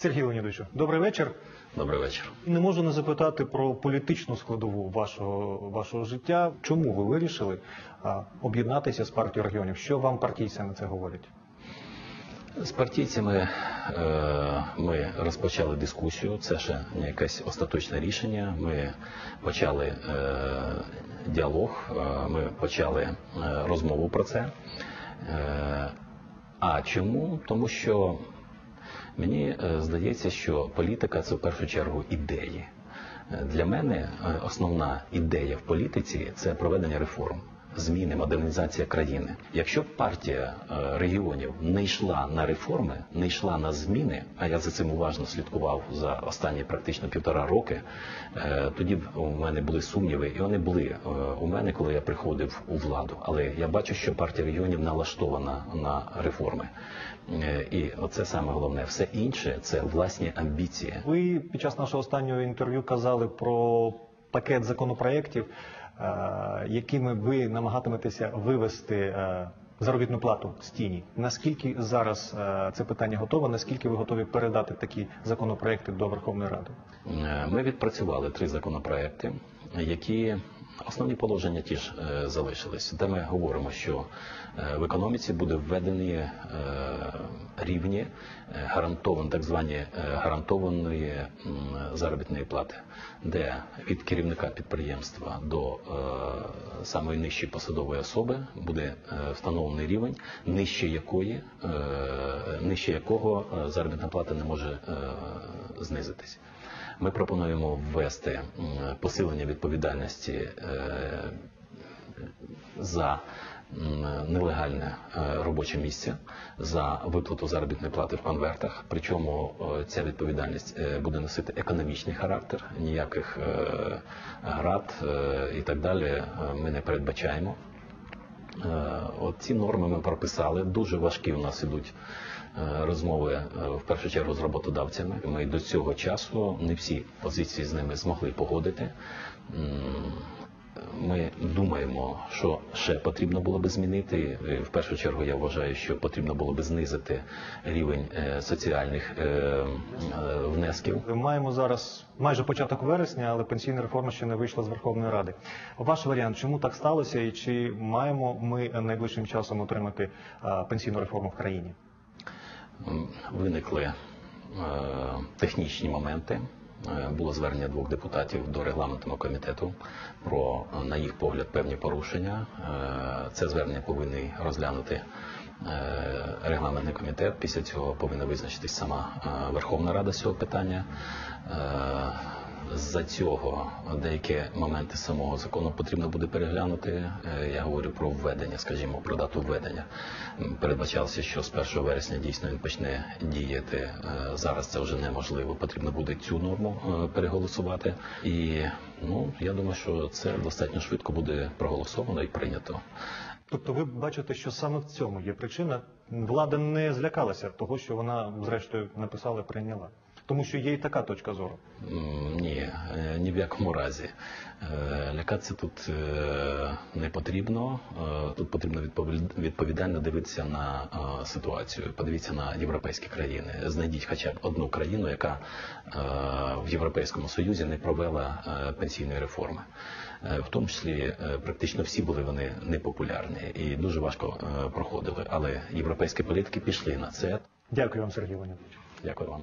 Сергій Леонідовичу, добрий вечір. Добрий вечір. Не можу не запитати про політичну складову вашого вашого життя. Чому ви вирішили а, об'єднатися з партією регіонів? Що вам партійці на це говорять? З партійцями е, ми розпочали дискусію. Це ще не якесь остаточне рішення. Ми почали е, діалог, е, ми почали е, розмову про це. Е, а чому? Тому що мені е, здається, що політика це в першу чергу ідеї. Е, Для мене е, основна ідея в політиці це проведення реформ. Зміни, модернізація країни. Якщо б партія е, регіонів не йшла на реформи, не йшла на зміни, а я за цим уважно слідкував за останні практично півтора роки, е, тоді б у мене були сумніви, і вони були е, у мене, коли я приходив у владу. Але я бачу, що партія регіонів налаштована на реформи. І оце саме головне. Все інше це власні амбіції. Ви під час нашого останнього інтерв'ю казали про пакет законопроєктів, е, якими ви намагатиметеся вивести е, заробітну плату з тіні. Наскільки зараз е, це питання готове? Наскільки ви готові передати такі законопроєкти до Верховної Ради? Ми відпрацювали три законопроекти, які основні положення ті ж залишились, де ми говоримо, що в економіці буде введені е, рівні е, гарантовані, так звані е, гарантованої заробітної плати, де від керівника підприємства до е, самої нижчої посадової особи буде встановлений рівень, нижче якої нижче якого заробітна плата не може знизитись. Ми пропонуємо ввести посилення відповідальності за нелегальне е, робоче місце, за виплату заробітної плати в конвертах. Причому е, ця відповідальність е, буде носити економічний характер, ніяких град і так далі ми не передбачаємо. Ці норми ми прописали. Дуже важкі у нас ідуть е, розмови в першу чергу з роботодавцями. Ми до цього часу не всі позиції з ними змогли погодити. Ми думаємо, що ще потрібно було би змінити. Е, В першу чергу я вважаю, що потрібно було би знизити рівень е, соціальних е, внесків. Маємо зараз майже початок вересня, але пенсійна реформа ще не вийшла з Верховної Ради. Ваш варіант, чому так сталося, і чи маємо ми найближчим часом отримати пенсійну реформу в країні? Виникли технічні моменти. Е, Було звернення двох депутатів до регламентного комітету про, е, на їх погляд, певні порушення. Е, Це звернення повинен розглянути регламентний комітет. Після цього повинна визначитись сама Верховна Рада з цього питання. З-за цього деякі моменти самого закону потрібно буде переглянути. Е, Я говорю про введення, скажімо, про дату введення. Передбачалося, що з 1 вересня дійсно він почне діяти. Е, Зараз це вже неможливо. Потрібно буде цю норму е, переголосувати. І ну я думаю, що це достатньо швидко буде проголосовано і прийнято. Тобто, ви бачите, що саме в цьому є причина. Влада не злякалася того, що вона зрештою написала, і прийняла, тому що є і така точка зору. Ні, е, ні в якому разі. Е, Лякатися тут е, не потрібно. Тут потрібно відпові- відповідально дивитися на ситуацію. Подивіться на європейські країни. Знайдіть хоча б одну країну, яка в Європейському Союзі не провела пенсійної реформи. В тому числі практично всі були вони непопулярні і дуже важко проходили. Але європейські політики пішли на це. Дякую вам, Сергій Леонідович. Дякую вам.